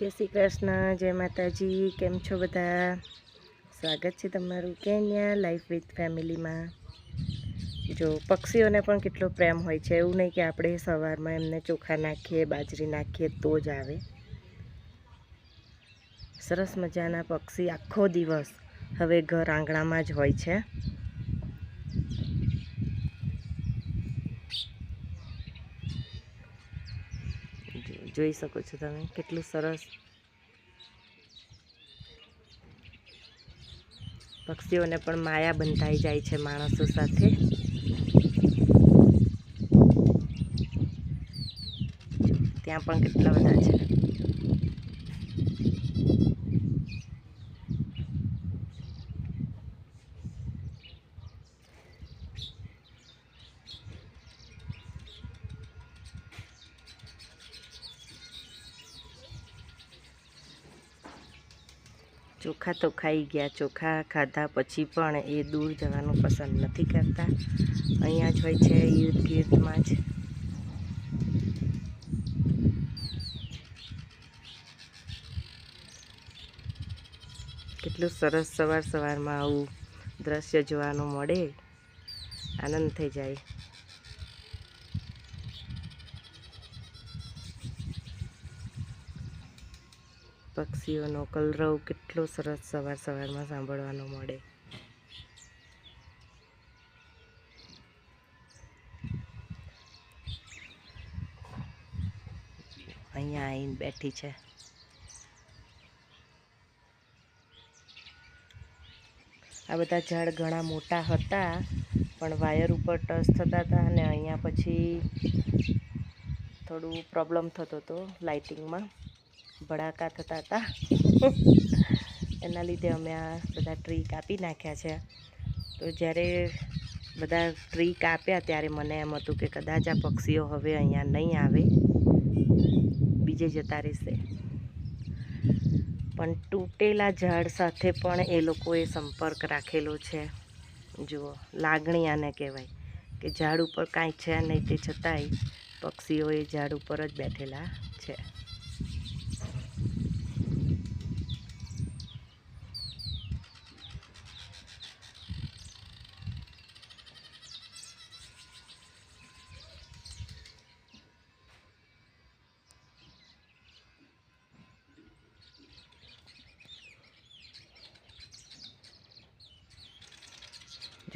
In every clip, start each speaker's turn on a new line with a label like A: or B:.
A: જય શ્રી કૃષ્ણ, જય માતાજી, કેમ છો બધા? સ્વાગત છે તમારું કેન્યા લાઈફ વિથ ફેમિલીમાં જો પક્ષીઓને પણ કેટલો પ્રેમ હોય છે, એવું નહીં કે આપણે સવારમાં એમને ચોખા નાખીએ, બાજરી નાખીએ, તો જ આવે. સરસ મજાના પક્ષી આખો દિવસ હવે ઘર આંગણામાં જ હોય છે જો- જોઈ શકો છો તમે. કેટલું સરસ. પક્ષીઓને પણ માયા બંધાઈ જાય છે માણસો સાથે. ત્યાં પણ કેટલા બધા છે. ચોખા તો ખાઈ ગયા. ચોખા ખાધા પછી પણ એ દૂર જવાનું પસંદ નથી કરતા. અહીંયા જ હોય છે ઈર્દ ગીર્દમાં જ. કેટલું સરસ સવાર સવારમાં આવું દ્રશ્ય જોવાનું મળે. આનંદ થઈ જાય. પક્ષીઓનો કલરવ કેટલો સરસ સવાર સવારમાં સાંભળવાનો મળે. અહીંયા આવીને બેઠી છે. આ બધા ઝાડ ઘણા મોટા હતા, પણ વાયર ઉપર ટચ થતા હતા અને અહીંયા પછી થોડું પ્રોબ્લેમ થતો હતો લાઇટિંગમાં ભડાકા થતા હતા. એના લીધે અમે આ બધા ટ્રી કાપી નાખ્યા છે. તો જ્યારે બધા ટ્રી કાપ્યા ત્યારે મને એમ હતું કે કદાચ આ પક્ષીઓ હવે અહીંયા નહીં આવે. બીજે જતા રહેશે. પણ તૂટેલા ઝાડ સાથે પણ એ લોકોએ સંપર્ક રાખેલો છે. જુઓ લાગણી આને કહેવાય કે ઝાડ ઉપર કાંઈ છે નહીં તે છતાંય પક્ષીઓ એ ઝાડ ઉપર જ બેઠેલા છે.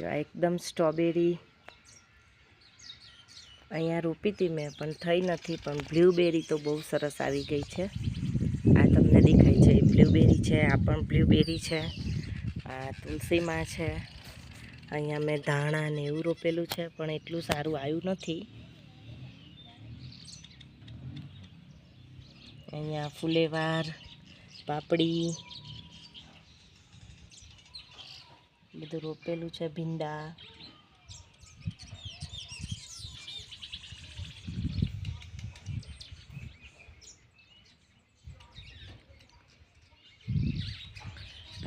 A: જો આ એકદમ સ્ટ્રોબેરી અહીંયા રોપી હતી મેં, પણ થઈ નથી, પણ બ્લ્યુબેરી તો બહુ સરસ આવી ગઈ છે. આ તમને દેખાય છે, એ બ્લ્યુબેરી છે, આ પણ બ્લ્યુબેરી છે, આ તુલસીમાં છે. અહીંયા મેં ધાણા ને એવું રોપેલું છે, પણ એટલું સારું આવ્યું નથી. અહીંયા ફુલેવાર, પાપડી બધું રોપેલું છે, ભીંડા.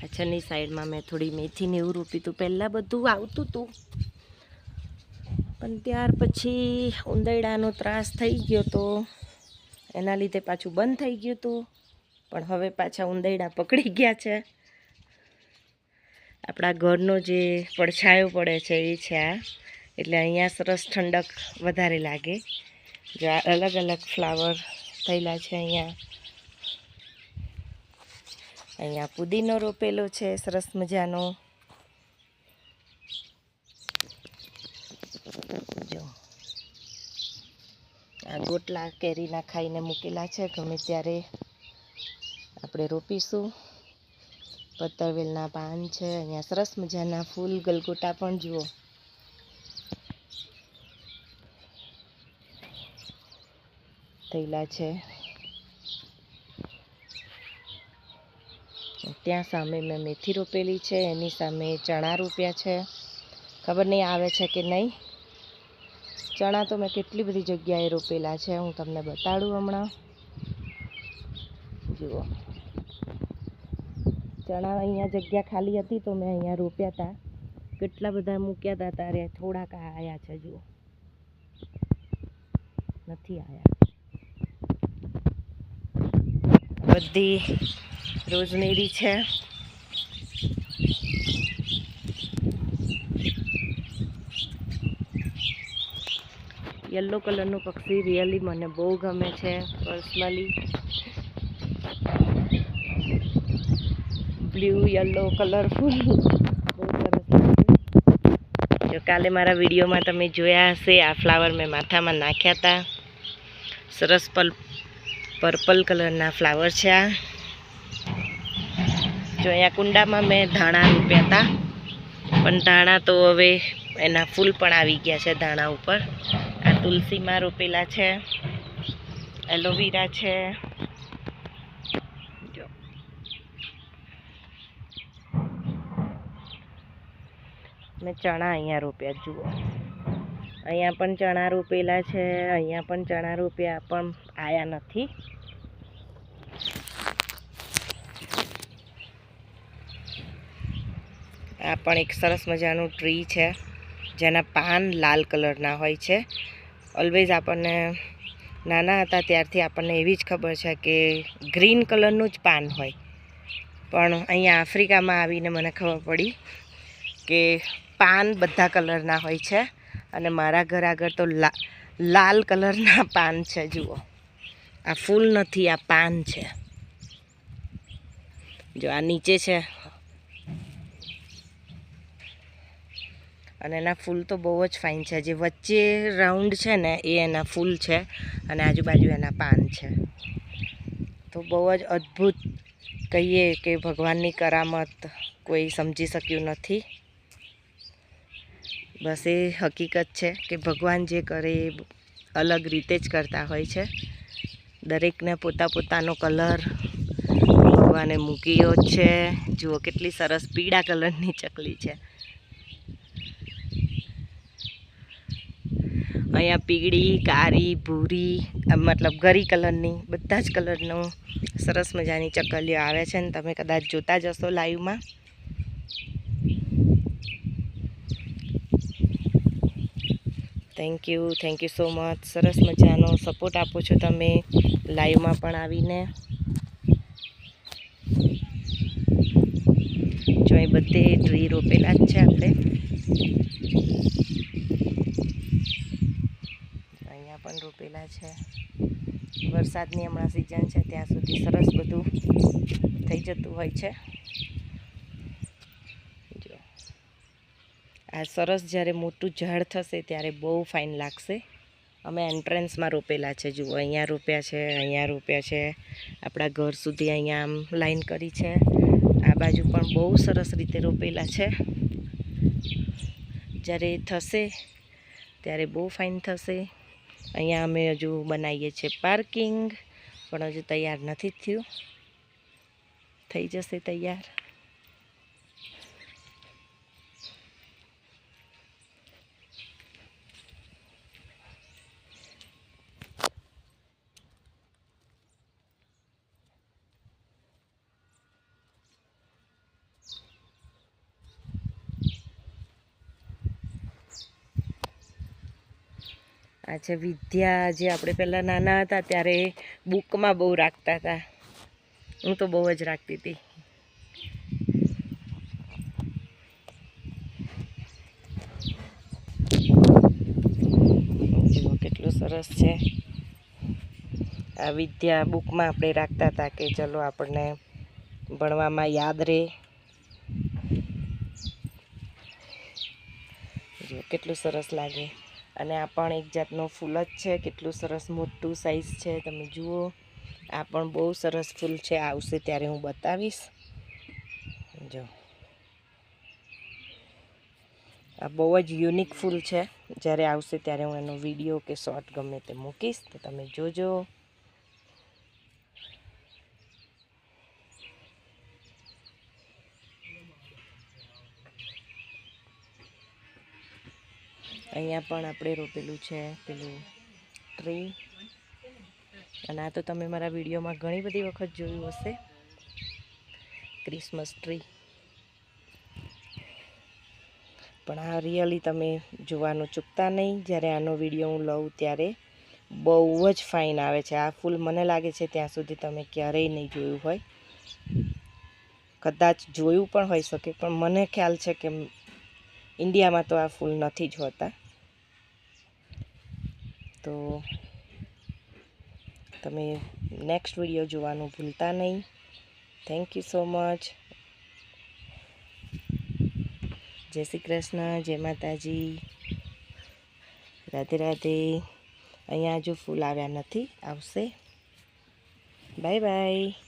A: પાછળની સાઈડમાં મેં થોડી મેથીને એવું રોપ્યું હતું. પહેલાં બધું આવતું હતું. પણ ત્યાર પછી ઉંદરડાનો ત્રાસ થઈ ગયો તો એના લીધે પાછું બંધ થઈ ગયું હતું. પણ હવે પાછા ઉંદરડા પકડી ગયા છે. આપણા ઘરનો જે પડછાયો પડે છે એ છે આ. એટલે અહીંયા સરસ ઠંડક વધારે લાગે. જો અલગ અલગ ફ્લાવર થયેલા છે અહીંયા. અહીંયા પુદીનો રોપેલો છે, સરસ મજાનો. જો. આ ગોટલા કેરીના ખાઈને મૂકેલા છે, ગમે ત્યારે આપણે રોપીશું. પત્તરવેલના પાન છે, અહીંયા સરસ મજાના ફૂલ ગલગોટા પણ જુઓ. થયેલા છે. ત્યાં સામે મેં મેથી રોપેલી છે, એની સામે ચણા રોપ્યા છે. ખબર નહીં આવે છે કે નહીં? ચણા તો મેં કેટલી બધી જગ્યાએ રોપેલા છે, હું તમને બતાડું હમણાં. જુઓ. ચણા અહીંયા જગ્યા ખાલી હતી તો મેં અહીંયા રોપ્યા હતા કેટલા બધા મૂક્યા હતા ત્યારે થોડાક આવ્યા છે, જુઓ. નથી આવ્યા બધી રોઝમેરી છે. યલો કલરનું પક્ષી રિયલી મને બહુ ગમે છે પર્સનલી બ્લુ, યલો, કલરફુલ. બહુ સરસ જો કાલે મારા વિડીયોમાં તમે જોયા હશે, આ ફ્લાવર મેં માથામાં નાખ્યા હતા સરસ પલ, પર્પલ કલરના ફ્લાવર છે આ. જો અહીંયા કુંડામાં મેં ધાણા રૂપ્યા હતા પણ ધાણા તો હવે એના ફૂલ પણ આવી ગયા છે ધાણા ઉપર. આ તુલસીમાં રોપેલા છે, એલોવેરા છે જો મેં ચણા અહીંયા રોપ્યા, જુઓ. અહીંયા પણ ચણા રોપેલા છે, અહીંયા પણ ચણા રોપ્યા, પણ આયા નથી. આ પણ એક સરસ મજાનું ટ્રી છે, જેના પાન લાલ કલરના હોય છે. ઓલવેઝ આપણને નાના હતા ત્યારથી આપણને એવી જ ખબર છે કે ગ્રીન કલરનું જ પાન હોય. પણ અહીંયા આફ્રિકામાં આવીને મને ખબર પડી કે પાન બધા કલરના હોય છે. અને મારા ઘર આગળ તો લાલ કલરના પાન છે, જુઓ. આ ફૂલ નથી, આ પાન છે. જો આ નીચે છે. અને એના ફૂલ તો બહુ જ ફાઇન છે. જે વચ્ચે રાઉન્ડ છે ને, એ એના ફૂલ છે અને આજુબાજુ એના પાન છે. તો બહુ જ અદ્ભુત કહીએ કે ભગવાનની કરામત કોઈ સમજી શક્યું નથી. બસ એ હકીકત છે કે ભગવાન જે કરે એ અલગ રીતે જ કરતા હોય છે. દરેકને પોતા પોતાનો કલર ભગવાને મૂક્યો છે. જુઓ કેટલી સરસ પીળા કલરની ચકલી છે. અહીંયા પીળી, કાળી, ભૂરી મતલબ ગરી કલરની, બધા જ કલરનું સરસ મજાની ચકલીઓ આવે છે ને તમે કદાચ જોતા જશો લાઈવમાં thank you thank you so much સરસ મજાનો સપોર્ટ આપો છો તમે લાઈવમાં પણ આવીને. જો અહીં બધે ટ્રી રોપેલા જ છે આપણે. અહીંયા પણ રોપેલા છે. વરસાદની હમણાં સિઝન છે, ત્યાં સુધી સરસ બધું થઈ જતું હોય છે જો આ સરસ જ્યારે મોટું ઝાડ થશે ત્યારે બહુ ફાઇન લાગશે. અમે એન્ટ્રન્સમાં રોપેલા છે, જુઓ, અહીંયા રોપ્યા છે, અહીંયા રોપ્યા છે. આપણા ઘર સુધી અહીંયા આમ લાઈન કરી છે. આ બાજુ પણ બહુ સરસ રીતે રોપેલા છે. જ્યારે થશે ત્યારે બહુ ફાઇન થશે. અહીંયા અમે હજુ બનાવીએ છીએ પાર્કિંગ પણ હજુ તૈયાર નથી થયું. થઈ જશે તૈયાર. આ વિદ્યા જે આપણે પહેલાં નાના હતા ત્યારે બુકમાં બહુ રાખતા હતા. હું તો બહુ જ રાખતી હતી. કેટલું સરસ છે. આ વિદ્યા બુકમાં આપણે રાખતા હતા કે ચલો આપણને ભણવામાં યાદ રહે. કેટલું સરસ લાગે. અને આ પણ એક જાતનો ફૂલ જ છે. કેટલું સરસ મોટું સાઈઝ છે. તમે જુઓ. આ પણ બહુ સરસ ફૂલ છે. આવશે ત્યારે હું બતાવીશ. જો. આ બહુ જ યુનિક ફૂલ છે. જ્યારે આવશે ત્યારે હું એનો વીડિયો કે શોર્ટ ગમે તે મૂકીશ. તો તમે જોજો. અહીંયા પણ આપણે રોપેલું છે, પેલું ટ્રી અને આ તો તમે મારા વિડીયોમાં ઘણી બધી વખત જોયું હશે. ક્રિસમસ ટ્રી પણ આ રિયલી તમે જોવાનું ચૂકતા નહીં. જ્યારે આનો વીડિયો હું લઉં ત્યારે બહુ જ ફાઇન આવે છે. આ ફૂલ મને લાગે છે ત્યાં સુધી તમે ક્યારેય નહીં જોયું હોય. કદાચ જોયું પણ હોઈ શકે, પણ મને ખ્યાલ છે કે ઇન્ડિયામાં તો આ ફૂલ નથી જ હોતા. તો તમે નેક્સ્ટ વીડિયો જોવાનું ભૂલતા નહીં. થેન્ક યુ સો મચ જય શ્રી કૃષ્ણ, જય માતાજી. રાધે રાધે. અહીંયા હજુ ફૂલ આવ્યા નથી, આવશે. Bye bye